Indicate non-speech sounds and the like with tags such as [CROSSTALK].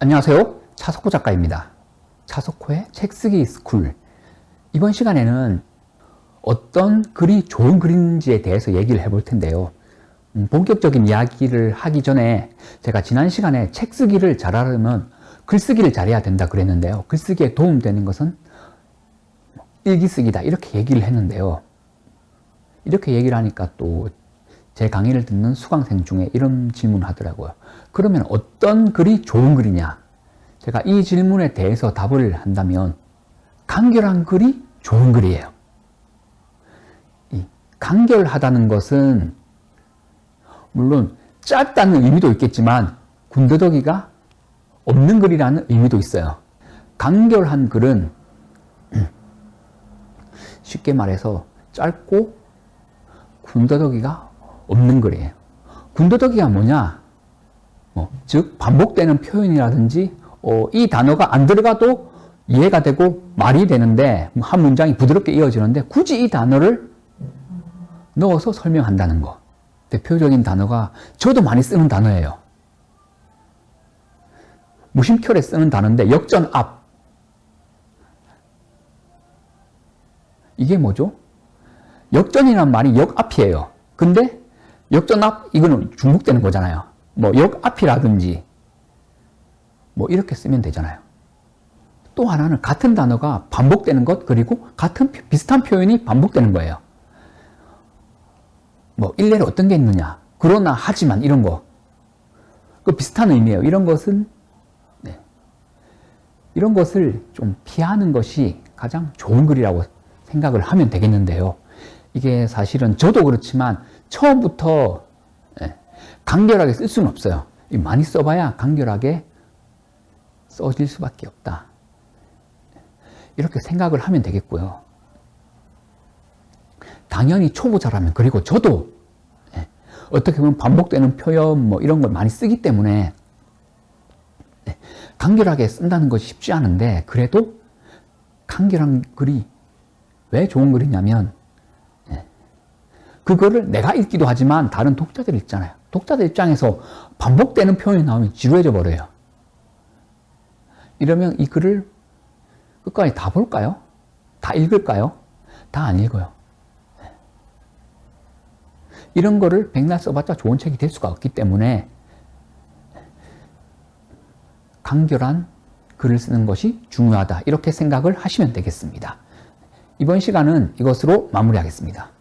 안녕하세요. 차석호 작가입니다. 차석호의 책쓰기 스쿨. 이번 시간에는 어떤 글이 좋은 글인지에 대해서 얘기를 해볼 텐데요. 음, 본격적인 이야기를 하기 전에 제가 지난 시간에 책쓰기를 잘하려면 글쓰기를 잘해야 된다 그랬는데요. 글쓰기에 도움되는 것은 일기쓰기다. 이렇게 얘기를 했는데요. 이렇게 얘기를 하니까 또 제 강의를 듣는 수강생 중에 이런 질문을 하더라고요. 그러면 어떤 글이 좋은 글이냐? 제가 이 질문에 대해서 답을 한다면 간결한 글이 좋은 글이에요. 이 간결하다는 것은 물론 짧다는 의미도 있겠지만 군더더기가 없는 글이라는 의미도 있어요. 간결한 글은 [CLEARS THROAT] 쉽게 말해서 짧고 군더더기가 없는 글이에요. 군더더기가 뭐냐? 뭐, 즉 반복되는 표현이라든지 어, 이 단어가 안 들어가도 이해가 되고 말이 되는데 한 문장이 부드럽게 이어지는데 굳이 이 단어를 넣어서 설명한다는 거. 대표적인 단어가 저도 많이 쓰는 단어예요. 무심결에 쓰는 단어인데 역전 앞. 이게 뭐죠? 역전이란 말이 역 앞이에요. 근데 역전 앞 이거는 중복되는 거잖아요. 뭐 역 앞이라든지 뭐 이렇게 쓰면 되잖아요. 또 하나는 같은 단어가 반복되는 것 그리고 같은 비슷한 표현이 반복되는 거예요. 뭐 일례로 어떤 게 있느냐? 그러나 하지만 이런 거. 그 비슷한 의미예요. 이런 것은 네. 이런 것을 좀 피하는 것이 가장 좋은 글이라고 생각을 하면 되겠는데요. 이게 사실은 저도 그렇지만 처음부터 예, 간결하게 쓸 수는 없어요. 많이 써봐야 간결하게 써질 수밖에 없다. 이렇게 생각을 하면 되겠고요. 당연히 초보자라면 그리고 저도 예, 어떻게 보면 반복되는 표현 뭐 이런 걸 많이 쓰기 때문에 예, 간결하게 쓴다는 것이 쉽지 않은데 그래도 간결한 글이 왜 좋은 글이냐면 그거를 내가 읽기도 하지만 다른 독자들 읽잖아요. 독자들 입장에서 반복되는 표현이 나오면 지루해져 버려요. 이러면 이 글을 끝까지 다 볼까요? 다 읽을까요? 다 안 읽어요. 이런 거를 백날 써봤자 좋은 책이 될 수가 없기 때문에 간결한 글을 쓰는 것이 중요하다. 이렇게 생각을 하시면 되겠습니다. 이번 시간은 이것으로 마무리하겠습니다.